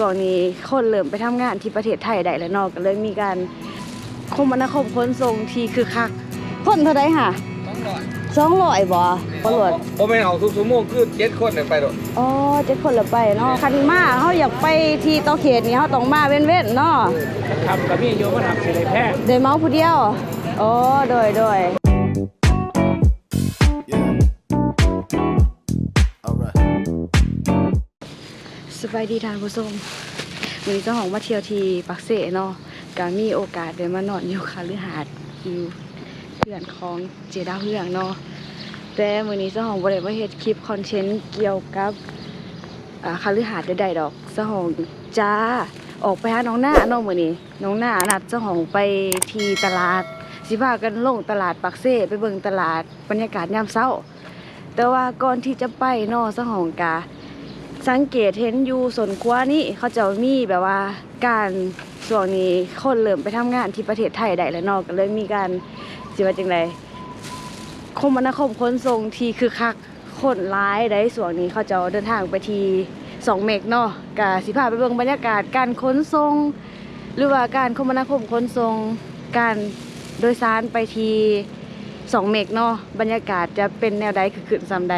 ช่วงนี้คนเริ่มไปทำงานที่ประเทศไทยได้แล้วเนาะก็เลยมีการคมนาคมขนส่งที่คือคักคนเท่าไดค่ะต้องหน่อยสองร้อยบ่ตำรวจผมไม่เอาทุกชั่วโมงคือเจ็ดคนเนี่ยไปหรอกอ๋อเจ็ดคนละไปเนาะคันมาเขาอยากไปที่ต่อเขตนี่เขาต้องมาเว้นๆเนาะทำกับพี่โยมาทำสิได้แพงเดยเมาผู้เดียวอ๋อโดยโดย บายดีทานผู้ชมวันนี้เจ้าของมาเที่ยวทีปักเสเนาะก็มีโอกาสได้มานอนอยู่คาลือหาดอยู่เพื่อนของเจดาเฮืองเนาะแต่มื้อนี้เจ้าของบ่ได้มาเฮ็ดคลิปคอนเทนต์เกี่ยวกับอ่าคาลือหาดใดๆดอกเจ้าของจ้าออกไปหาน้องหน้าเนาะมื้อนี้น้องหน้านัดเจ้าของไปทีตลาดสิพากันลงตลาดปักเสไปเบิ่งตลาดบรรยากาศยามเช้า แต่ว่าก่อนที่จะไปเนาะเจ้าของกา สังเกตเห็นอยู่สวนครัวนี่เขาจะมีแบบว่าการช่วงนี้คนเริ่มไปทำงานที่ประเทศไทยได้แล้วนาะก็เลยมีการสิว่าจังไดคมนาคมขนส่งที่คือคักคนร้ายได้ส่วนนี้เขาจะเดินทางไปทีสองเมกเนาะกะสิพาไปเบิ่งบรรยากาศการขนส่งหรือว่าการคมนาคมขนส่งการโดยสารไปทีสองเมกเนาะบรรยากาศจะเป็นแนวใดคือขึ้นซ้ำใด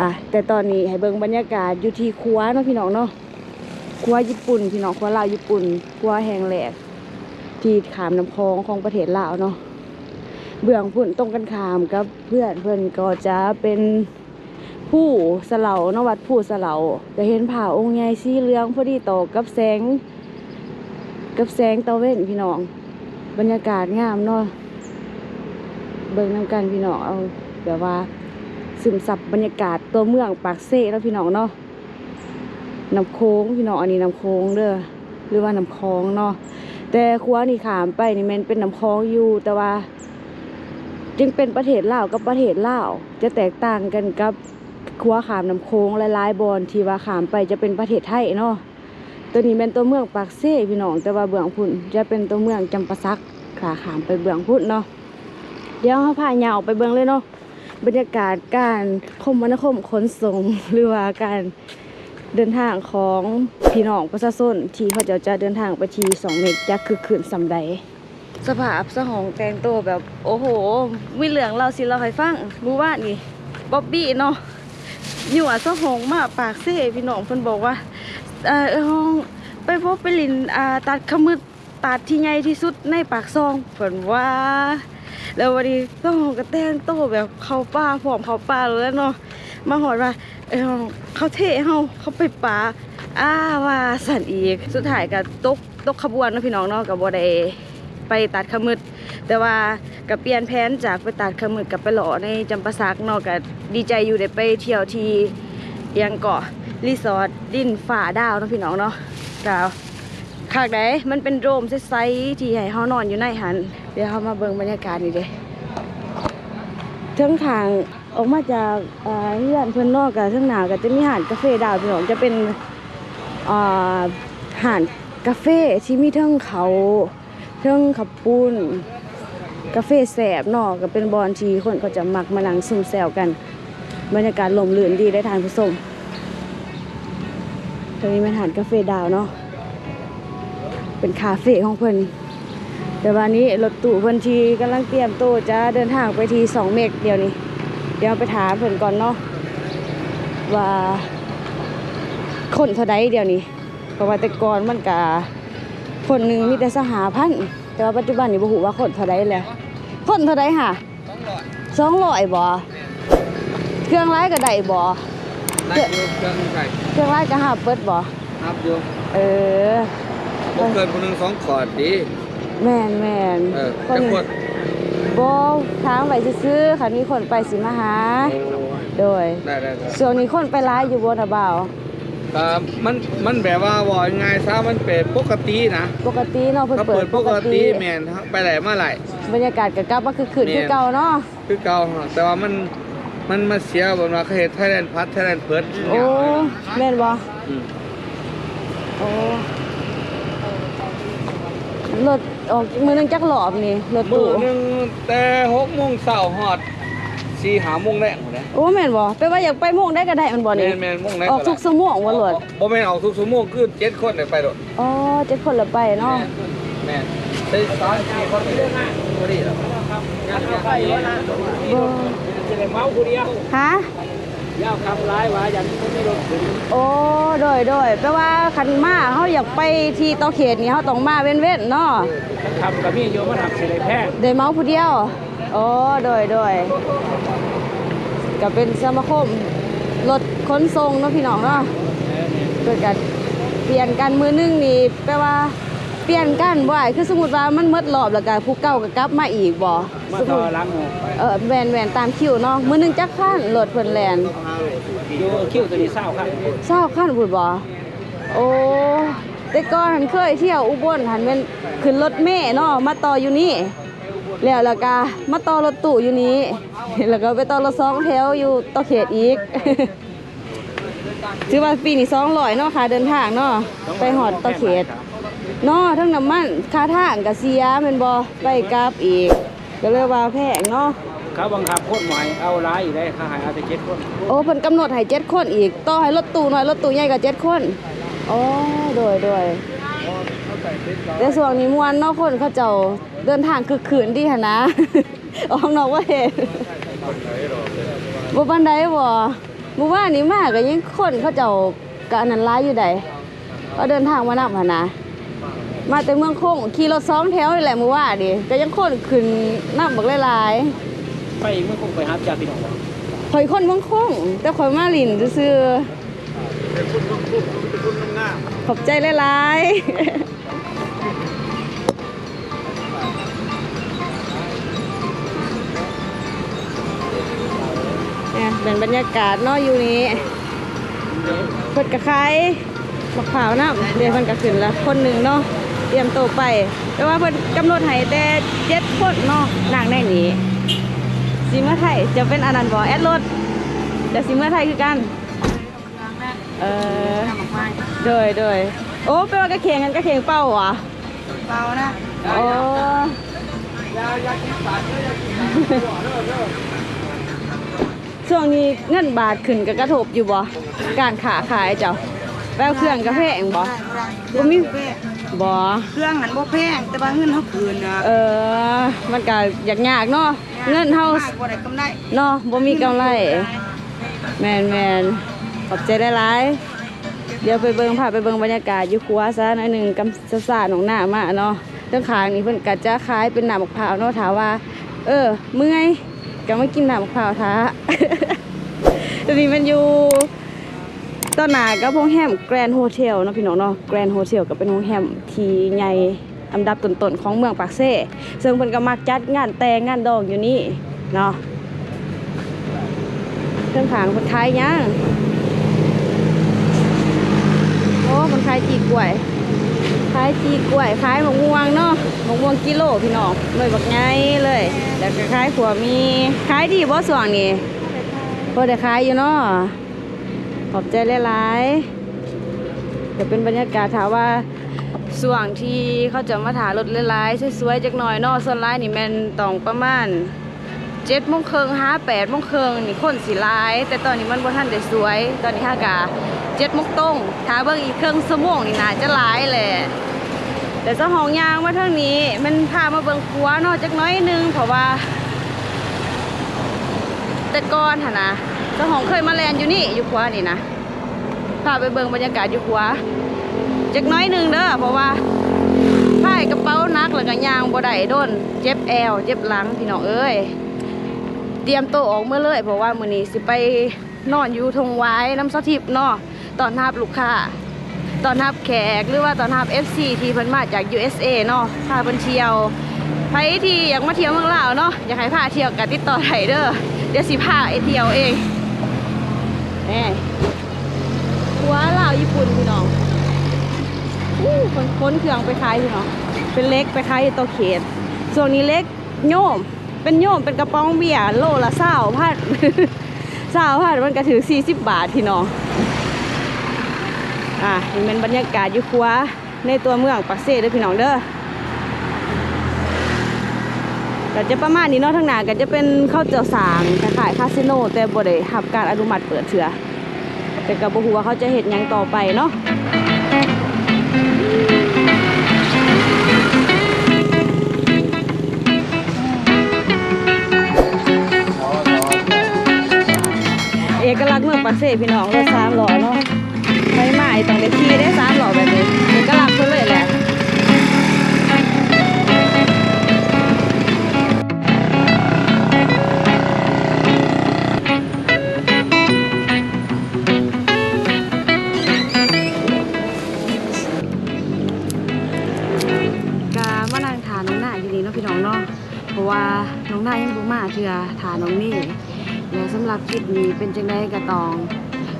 อะแต่ตอนนี้ให้เบิ่งบรรยากาศอยู่ที่ครัวเนาะพี่น้องเนาะครัวญี่ปุ่นพี่น้องครัวลาวญี่ปุ่นครัวแห้งแหลกที่ขามน้ำคลองของประเทศลาวเนาะเบื้องพุ่นตรงกันขามกับเพื่อนเพื่อนก็จะเป็นผู้สเลาเนาะวัดผู้สเลาจะเห็นผ่าองค์ใหญ่สีเหลืองพอดีต่อกับแสง กับแสงตะเว้นพี่น้อง บรรยากาศงามเนาะเบิ่งนำกันพี่น้องเอาแบบว่า ซึมซับบรรยากาศตัวเมืองปากเซ่แล้วพี่น้องเนาะน้ำโค้งพี่น้องอันนี้น้ำโค้งเด้อหรือว่าน้ำคลองเนาะแต่ครัวนี่ขามไปนี่แมันเป็นน้ำคลองอยู่แต่ว่า จึงเป็นประเทศลาวกับประเทศลาวจะแตกต่างกันกับครัวขามน้ำโค้งหลายๆบอนที่ว่าขามไปจะเป็นประเทศไทยเนาะตัวนี้เป็นตัวเมืองปากเซ่พี่น้องแต่ว่าเบื้องพุ่นจะเป็นตัวเมืองจำปาสักขาขามไปเบื้องพุ่นเนาะเดี๋ยวเราพาเหยาวไปเบื้องเลยเนาะ บรรยากาศการคมนาคมขนส่งหรือว่าการเดินทางของพี่น้องประชาชนที่เขาจะจะเดินทางไปที่สองเมกจะคือขืนสำใดสภาพสหองแต่งตัวแบบโอ้โหวิเหลืองเราสิเราให้ฟังรู้ว่านี่บ๊อบบี้เนาะอยู่อะสหองมาปากเซ่พี่น้องเพิ่นบอกว่าเออห้องไปพบไปลินอ่าตัดขมึดตัดที่ใหญ่ที่สุดในปากซองเพิ่นว่า แล้ววันนี้ต้องกระแตงโตแบบเขาป่าผอมเขาป่าเลยเนาะมาหอดว่าเออเขาเทเฮาเขาไปป่าอ้าว่าสันอีก สุดท้ายก็ตกตกขบวนนะพี่น้องเนาะกับบ่ได้ไปตัดขมึดแต่ว่ากับเปลี่ยนแผนจากไปตัดขมึดกับไปหล่อในจำปาสักเนาะก็ดีใจอยู่ได้ไปเที่ยวที่ยังเกาะรีสอร์ทดินฝ่าดาวนะพี่น้องเนาะดา วขากใดมันเป็นโดมใสๆที่ให้เฮานอนอยู่ในหัน เดี๋ยวเฮามาเบิ่งบรรยากาศนี่เด้เทิงทางออกมาจากเฮือนเพิ่นนอกกับเทิงหน้าก็จะมีหานกาแฟดาวพี่น้องจะเป็นหานกาแฟที่มีเทิงเขาเทิงขับปูนกาแฟแสบเนาะก็เป็นบอนที่คนก็จะมักมานั่งซุ่มแซวกัน บรรยากาศลมลื่นดีได้ทานผู้ชมตรงนี้เป็นหานกาแฟดาวเนาะ เป็นคาเฟ่ของเพิ่นแต่วันนี้รถตู้เพิ่นที่กำลังเตรียมตัวจะเดินทางไปที่สองเมกเดียวนี้ เดี๋ยวไปถามเพิ่นก่อนเนาะว่าคนเท่าใดเดียวนี้เพราะว่าแต่ก่อนมันกะคนหนึ่งมีแต่สหาพันธุ์แต่ว่าปัจจุบันนี้บ่ฮู้ว่าคนเท่าใดแล้วคนเท่าใดค่ะต้องหน่อยสองร้อยบ่เครื่องไร้ก็ได้บ่ได้อยู่เครื่องไก่เครื่องไร้ก็หาเปิดบ่นับอยู่เออ บ่เกินคนหนึ่งสองขอดดีแม่นแม่นเออคนจะขวดบทางไปซื้อๆคันมีคนไปสิมาหา โดยได้ได้ได้ช่วงนี้คนไปร้ายอยู่บนอะบ่าวก็มันมันแบบว่าว่ายังไงซะมันเป็นปกตินะปกติเนาะเพิ่นถ้าเปิเปิดดปปกกติติแม่นไปไหนมาไหลบรรยากาศก็กลับมาคือคืนแม่น คือเก่าเนาะคือเก่าแต่ว่ามันมันมาเสียบนว่าเขาเฮ็ดไทยแลนด์พัดไทยแลนด์เพิร์ดโอ้แม่นบ่อืมโอ้ รถออกมือหนึงจักรอบนี่รถมื้ตู้อหนึงแต่หกโมงเช้าฮอดสี่หาโมงแรกหมดเลยโอ้แม่นบ่แปลว่าอยากไปโมงได้ก็ได้มันบ่แมนี่นแมนโมงแรกออกทุกสมองบ่หลวดบ่แม่นออกทุกชั่วโมงคือเจ็ดคนได้ไปโดดอ๋อเจ็ดคนละไปเนาะแม่นได้สามสี่คนไปเลยพอดีแล้วไปเลยนะบ่จะได้เมาผู้เดียวฮะ ยาวคำร้ายว่าอย่างนี้ไม่รถถึงโอ้โดยโดยแปลว่าคันมาเฮาอยากไปที่ต่อเขตนี่เฮาต้องมาเว้นๆเนาะคำกับพี่โยมมาทำสิได้แพงได้เมาผู้เดียวโอ้โดยโดยก็เป็นสมาคมรถขนส่งเนาะพี่น้องเนาะเกิดกันเปลี่ยนกันมือหนึงนี่แปลว่าเปลี่ยนกันบ่อยคือสมมุติว่ามันหมดรอบแล้วก็ผู้เก่าก็กลับมาอีกบ่มาสมต่มุอติล้างหมูเออแวนแวนตามคิวเนาะมือหนึงจักคันรถเพิ่นแล่น โยคิวตัวนี้เศร้าครับเศร้าคันพุ่นบ่โอ้แต่ก่อนหันเคยเที่ยวอุบลหันเป็นขึ้นรถเมล์เนาะมาต่ออยู่นี่แล้วแล้วก็มาต่อรถตู้อยู่นี้ แล้วก็ไปต่อรถสองแถวอยู่ต่อเขตอีกถือว่าปีนี้200เนาะค่าเดินทางเนาะไปหอดต่อเขตเนาะทั้งน้ำมันค่าทางก็เสียแม่นบ่ไปกลับอีก ก็เลยว่าแพงเนาะ เขาบังคับโคตรหมายเอาร้ายอีกได้ค่าหายเอาแต่เจ็ดคนโอ้เพิ่นกำหนดให้7คนอีกต่อให้รถตู้น้อยรถตู้ใหญ่ก็7คนอ๋อโดยโดยแต่ส่วนนี้มวนนาะคนเขาเจ้าเดินทางคือคืนดีหั่นะออกนอกว่าเห็นบ่ปานใดบ่เมื่านี้มาก็ยังคนเขาเจ้าก็อันนั้นหลายอยู่ใดก็เดินทางมานำหั่นะมาแต่เมืองโค้งขี่รถสองแถวนี่แหละมือวานนี่ก็ยังคนขึ้นนำบักหลายๆ ไปเมื่อคงไปหาจากพี่น้องข่อยคนเมืองคงแต่ข่อยมาลินซื่อขอบใจหลายๆเนี่ยเป็นบรรยากาศเนาะอยู่นี้เพิ่นกระคายมะพร้าวน้ำเดี๋ยวเพิ่นก็ขึ้นละคนหนึ่งเนาะเตรียมตัวไป แต่ว่าเพิ่นกำหนดให้แต่เจ็ดคนเนาะนางในนี้ สีเมื่อไทยจะเป็นอันนั้นบอแอดรถแต่สีเมื่อไทยคือกันเออโดยโดยโอ้แปลว่ากระเคียงกันกระเคียงเป้าเหรอเปล่านะโอ้ช่วงนี้เงินบาทขึ้นกับกระทบอยู่บ่การขาขายเจ้า แปลเครื่องกระแพงบ่บ่มีบ่เครื่องหันบ่แพงแต่ว่าเงินเฮาคืนนะเออ มันก็อยากยากเนาะเงินเฮามากบ่ได้กำไรเนาะบ่มีกำไรแมนแมนขอบใจได้หลายๆเดี๋ยวไปเบิ่งพาไปเบิ่งบรรยากาศอยู่ครัวซะหน่อยหนึ่งกำซาซาหนองหน้ามาเนาะเรื่องขางนี่เพิ่นก็จะขายเป็นน้ำมะพร้าวเนาะถามว่า เออเมื่อยก็มากินน้ำมะพร้าวท้าตอนนี้มันอยู่ ต้นหนากับโรงแรมแกรนด์โฮเทลเนาะพี่น้องเนาะแกรนด์โฮเทลก็เป็นโรงแรมที่ใหญ่อันดับต้นๆของเมืองปากเซ่ซึ่งเพิ่นก็มักจัดงานแต่งงานดองอยู่นี่เนาะเครื่องขางคนขายยังโอ้คนขายจีกล้วยขายจีกล้วยขายมะม่วงเนาะมะม่วงกิโลพี่น้องเลยบักไงเลยแล้วก็ขายขัวมีขายดีบ่ส่วงนี่พอได้ขายอยู่เนาะ ขอบใจหลายๆเดี๋ยวเป็นบรรยากาศถามว่าส่วงที่เขาจะมาถ่ายรถหลายๆสวยๆจักหน่อยนาะส่วนหลายนี่แมันต้องประมาณเจ็ดโมงครึ่งห้าแปดโมงครึ่งนี่คนสิหลาย แต่ตอนนี้มันบ่ทันได้สวย ตอนนี้ห้ากะเจ็ดโมงตรงถ้าเบิ่งอีกเครึ่งชั่วงนี่น่าจะลายแหละแต่เจ้าของยางมาทางนี้มันพามาเบิ่งครัวเนาะจักน้อยนึงเพราะว่า แต่ก่อนหั่นนะ เจ้าของเคยมาแลนอยู่นี่อยู่ครัวนี่นะพาไปเบิ่งบรรยากาศอยู่ครัวจักน้อยหนึ่งเด้อเพราะว่าพายกระเป๋านักแล้วก็ยางบ่ได้โดนเจ็บแอวเจ็บหลังพี่น้องเอ้ยเตรียมตัวออกเมื่อเลยเพราะว่ามื้อนี้สิไปนอนอยู่ทงไว้น้ำซอทิพย์เนาะตอนรับลูกค้าตอนรับแขกหรือว่าตอนรับ FC ที่เพิ่นมาจาก USA เนาะพาเพิ่นเที่ยวใครที่อยากมาเที่ยวเมืองลาวเนาะอยากให้พาเที่ยวกันติดต่อไทเด้อเดี๋ยวสิพาไอเที่ยวเอง แน่หัวลาวญี่ปุ่นพี่น้องอู้คนค้นเครื่องไปขายพี่น้องเป็นเล็กไปขายตัวเขตส่วนนี้เล็กโยม เป็นโยมเป็นกระป๋องเบียร์โลละเศร้าพันเศร้าพันมันก็ถือสี่สิบบาทพี่น้องอะนี่เป็นบรรยากาศอยู่ครัวในตัวเมืองปักเซ่เด้อพี่น้องเด้อ ก็จะประมาณนี้เนาะทางหน้าก็จะเป็นข้าวเจ้าสางคล้ายๆคาสิโน แต่บ่ได้รับการอนุมัติเปิดเถื่อแต่ก็บ่ฮู้ว่าเขาจะเฮ็ดหยังต่อไปเนาะเอกลักษณ์เมืองปักเสพี่น้องรถสามล้อเนาะไม่ใหม่ต้องได้ขี่ได้สามล้อแบบนี้เอกลักษณ์ เทือทานน้องนี่และสำหรับคลิปนี้เป็นจังไดก็ต้อง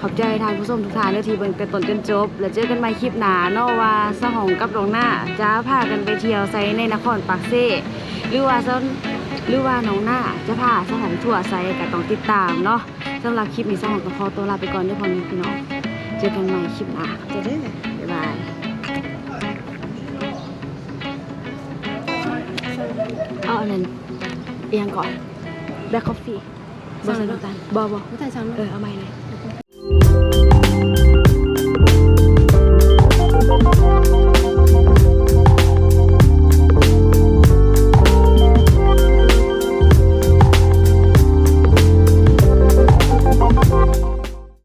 ขอบใจทางผู้ชมทุกท่านเด้อที่เบิ่งแต่ต้นจนจบ แล้วเจอกันใหม่คลิปหน้าเนาะว่าสหองกับน้องหน้าจะพากันไปเที่ยวไซในนครปากเซหรือว่าซนหรือว่าน้องหน้าจะพาสหองทั่วไซก็ต้องติดตามเนาะสำหรับคลิปนี้สหองก็ขอตัวลาไปก่อนด้วยพ่อแม่พี่น้องเจอกันใหม่คลิปหน้าจะได้บ๊ายบายเอาอันนั้นเอียงก่อน แบล็คคอฟฟี่บอสน้ำตาลบอบอไม่ใช่ช่างเออเอาไม่เลย